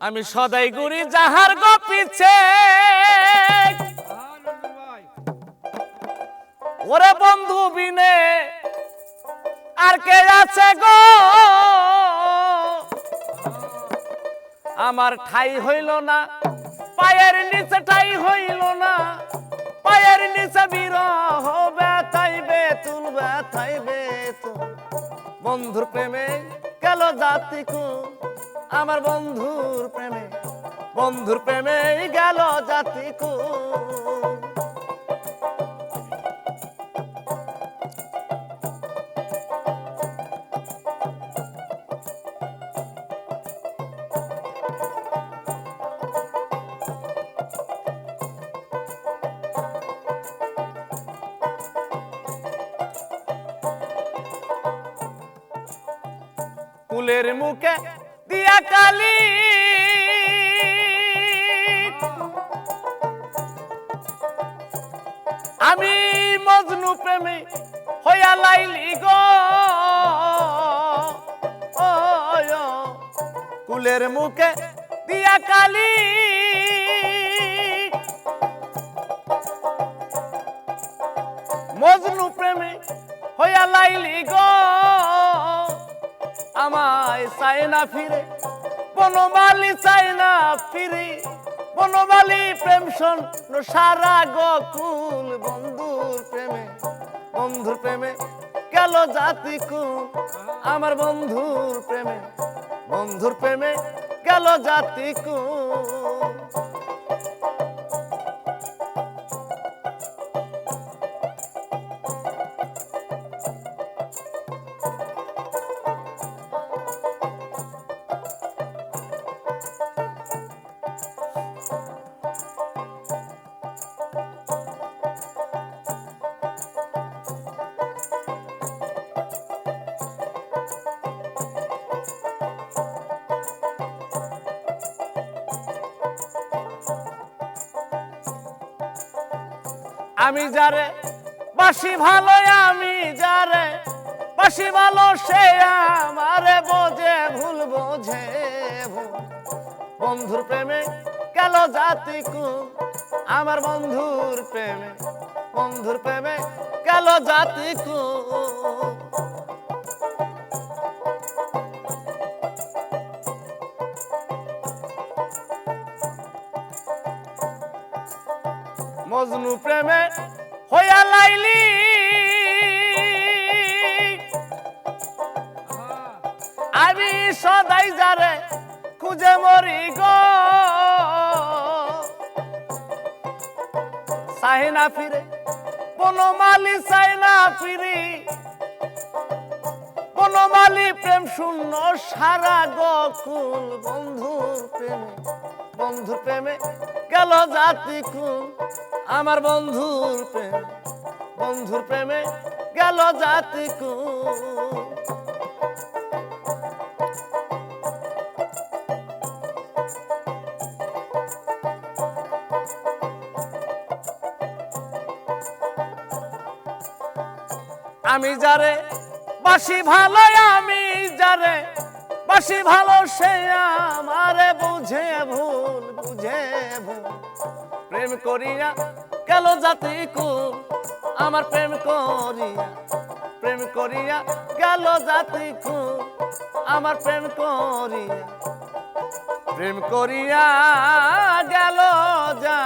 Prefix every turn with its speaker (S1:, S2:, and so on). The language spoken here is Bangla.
S1: আমি সদাই গুরি যাহার গো পিছে ওরে বন্ধু বিনে আর কে আছে গো? আমার ঠাই হইল না পায়ের নিচে ঠাই হইল না। পায়ের নিচে বিরহ ব্যথাইবে তুল ব্যথাইবে তুল বন্ধুর প্রেমে গেল জাতিকু। আমার বন্ধুর প্রেমে বন্ধুর প্রেমে গেল জাতিকু। কুলের মুখে দিয়া কালি। আমি মজনু প্রেমে হইয়া লাইলি গো। কুলের মুখে দিয়া কালি। মজনু প্রেমে হইয়া লাইলি গো। আমায় চাই না ফিরে। বনমালি চাই না ফিরে। বনমালি প্রেম শোন সারা গকুল বন্ধুর প্রেমে। বন্ধুর প্রেমে গেল জাতি কুল, আমার বন্ধুর প্রেমে। বন্ধুর প্রেমে গেল জাতি কুল। আমি যারে, বাসি ভালো আমি যারে, বাসি ভালো সে আমারে বোঝে, ভুল বোঝে। বন্ধুর প্রেমে কেন জাতি কু, আমার বন্ধুর প্রেমে বন্ধুর প্রেমে গেল জাতি কুল মজনু প্রেমে হইয়া লাইলি। আমি সদাই যারে খুঁজে মরি গো। চাই না ফিরে বনমালি চাই না ফিরি। বনমালি প্রেম শূন্য সারা গকুল বন্ধুর প্রেমে। বন্ধুর প্রেমে গেল জাতি কুল আমার বন্ধুর প্রেমে বন্ধুর প্রেমে গেল জাতি কুল আমি যারে বাসি ভালো, আমি যারে বাসি ভালো, সে আমারে বুঝে ভুল। প্রেম করিয়া গেল জাতি কু, আমার প্রেম করিয়া প্রেম করিয়া গেল জাতি কু, আমার প্রেম করিয়া। প্রেম করিয়া গেল যা